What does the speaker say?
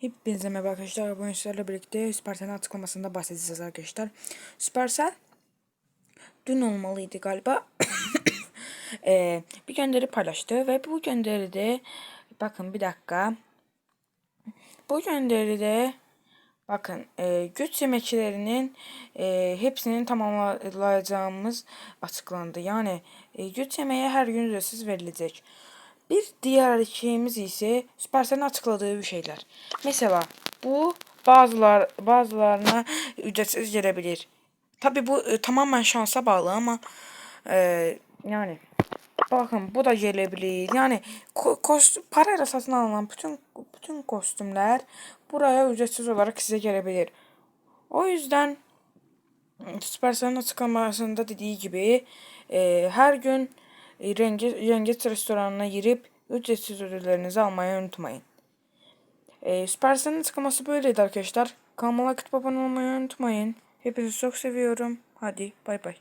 Hepinize merhaba arkadaşlar. Bugün sizlerle birlikte Supercell'in açıklamasında bahsedeceğiz arkadaşlar. Supercell dün olmalıydı galiba. Eee, bir gönderi paylaştı ve bu gönderide bakın bir dakika. Bu gönderide bakın e, güç yemeklerinin e, hepsinin tamamlayacağımız açıklandı. Yani e, güç yemeği her gün ücretsiz verilecek. Bir diğer şeyimiz ise Supercell'in açıkladığı bir şeyler. Mesela bu bazılar bazılarına ücretsiz gelebilir. Tabi bu e, tamamen şansa bağlı ama e, yani bakın bu da gelebilir. Yani ko kost parayla satın alınan bütün bütün kostümler buraya ücretsiz olarak size gelebilir. O yüzden Supercell'in açıklamasında dediği gibi e, her gün Yengeç, Yengeç restoranına girip ücretsiz ödüllerinizi almayı unutmayın. E, Supercell'in açıklaması böyleydi arkadaşlar. Kanalıma abone olmayı unutmayın. Hepinizi çok seviyorum. Hadi bay bay.